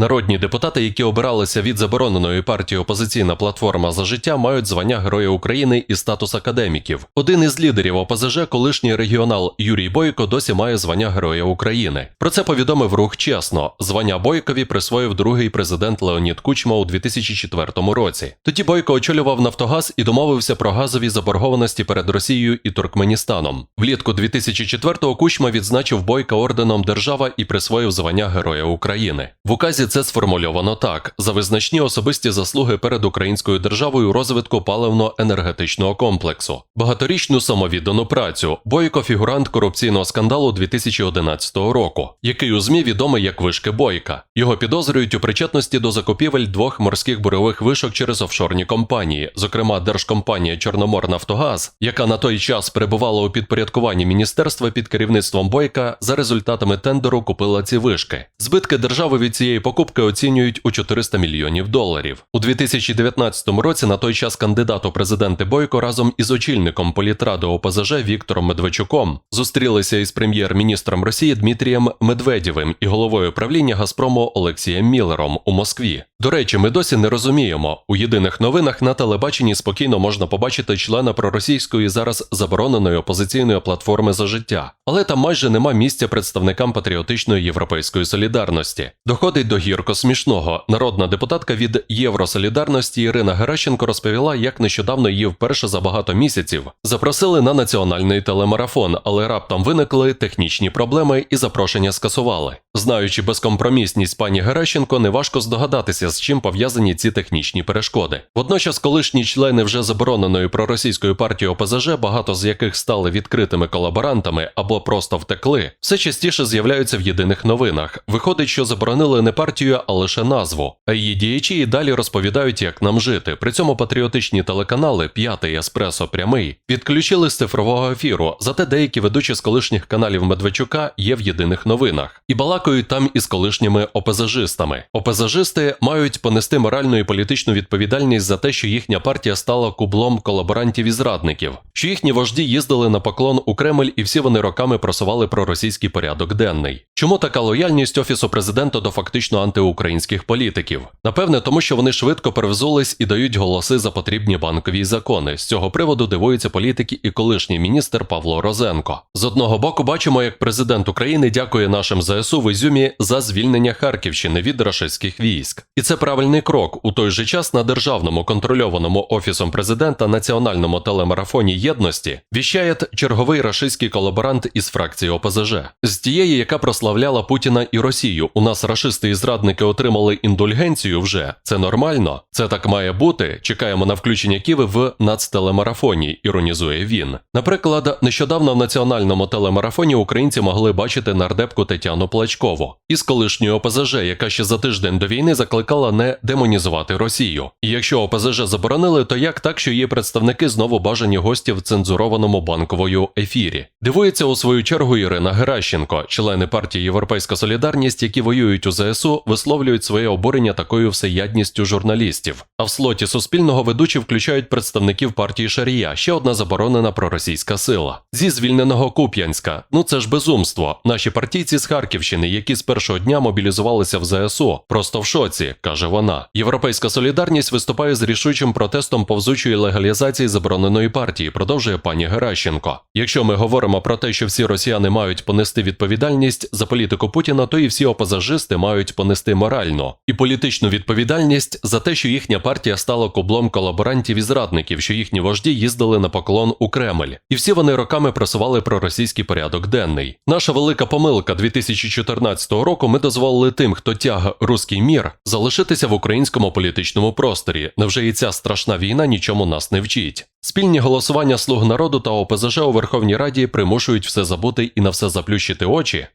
Народні депутати, які обиралися від забороненої партії опозиційна платформа за життя, мають звання Героя України і статус академіків. Один із лідерів ОПЗЖ, колишній регіонал Юрій Бойко, досі має звання Героя України. Про це повідомив рух чесно. Звання Бойкові присвоїв другий президент Леонід Кучма у 2004 році. Тоді Бойко очолював Нафтогаз і домовився про газові заборгованості перед Росією і Туркменістаном. Влітку 2004-го Кучма відзначив Бойка орденом Держава і присвоїв звання Героя України. В указі це сформульовано так: за визначні особисті заслуги перед українською державою розвитку паливно-енергетичного комплексу, багаторічну самовіддану працю, бойко фігурант корупційного скандалу 2011 року, який у змі відомий як вишки бойка. Його підозрюють у причетності до закупівель двох морських бурових вишок через офшорні компанії, зокрема держкомпанія Чорноморнафтогаз, яка на той час перебувала у підпорядкуванні міністерства під керівництвом бойка, за результатами тендеру купила ці вишки. Збитки держави від цієї покупки оцінюють у 400 мільйонів доларів. У 2019 році на той час кандидат у президенти Бойко разом із очільником політради ОПЗЖ Віктором Медведчуком зустрілися із прем'єр-міністром Росії Дмитрієм Медведєвим і головою правління Газпрому Олексієм Міллером у Москві. До речі, ми досі не розуміємо. У єдиних новинах на телебаченні спокійно можна побачити члена проросійської зараз забороненої опозиційної платформи за життя, але там майже нема місця представникам патріотичної європейської солідарності. Доходить до гірко смішного. Народна депутатка від Євросолідарності Ірина Геращенко розповіла, як нещодавно її вперше за багато місяців запросили на національний телемарафон, але раптом виникли технічні проблеми і запрошення скасували. Знаючи безкомпромісність пані Геращенко, неважко здогадатися, з чим пов'язані ці технічні перешкоди. Водночас, колишні члени вже забороненої проросійської партії ОПЗЖ, багато з яких стали відкритими колаборантами або просто втекли, все частіше з'являються в єдиних новинах. Виходить, що заборонили не партію, а лише назву. А її діячі і далі розповідають, як нам жити. При цьому патріотичні телеканали П'ятий Еспресо Прямий підключили з цифрового ефіру, зате деякі ведучі з колишніх каналів Медведчука є в єдиних новинах і балакають там із колишніми ОПЗЖистами. ОПЗЖисти мають понести моральну і політичну відповідальність за те, що їхня партія стала кублом колаборантів і зрадників, що їхні вожді їздили на поклон у Кремль і всі вони роками просували проросійський порядок денний. Чому така лояльність офісу президента до фактично антиукраїнських політиків? Напевне, тому що вони швидко перевзулись і дають голоси за потрібні банкові закони. З цього приводу дивуються політики і колишній міністр Павло Розенко. З одного боку, бачимо, як президент України дякує нашим ЗСУ в Ізюмі за звільнення Харківщини від рашистських військ. І це правильний крок. У той же час на державному контрольованому офісом президента національному телемарафоні єдності віщає черговий рашистський колаборант із фракції ОПЗЖ, з тієї, яка прославляла Путіна і Росію. У нас рашисти і зрадники отримали індульгенцію вже. Це нормально? Це так має бути. Чекаємо на включення Ківи в нацтелемарафоні, іронізує він. Наприклад, нещодавно в національному телемарафоні українці могли бачити нардепку Тетяну Плачкову із колишньої ОПЗЖ, яка ще за тиждень до війни закликала не демонізувати Росію. І якщо ОПЗЖ заборонили, то як так, що її представники знову бажані гості в цензурованому банковою ефірі? Дивується у свою чергу Ірина Геращенко, члени партії Європейська Солідарність, які воюють у ЗСУ, висловлюють своє обурення такою всеядністю журналістів. А в слоті суспільного ведучі включають представників партії Шарія, ще одна заборонена проросійська сила. Зі звільненого Куп'янська. Ну це ж безумство. Наші партійці з Харківщини, які з першого дня мобілізувалися в ЗСУ, просто в шоці, каже вона. Європейська солідарність виступає з рішучим протестом повзучої легалізації забороненої партії, продовжує пані Геращенко. Якщо ми говоримо про те, що всі росіяни мають понести відповідальність за політику Путіна, то і всі опозажисти мають понести моральну і політичну відповідальність за те, що їхня партія стала кублом колаборантів і зрадників, що їхні вожді їздили на поклон у Кремль, і всі вони роками просували проросійський порядок денний. Наша велика помилка 2014 року. Ми дозволили тим, хто тяг руський мір, залишитися в українському політичному просторі. Невже і ця страшна війна нічому нас не вчить? Спільні голосування слуг народу та ОПЗЖ у Верховній Раді примушують все забути і на все заплющити очі.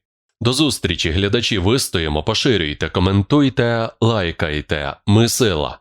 До зустрічі, глядачі, вистоїмо, поширюйте, коментуйте, лайкайте. Ми сила.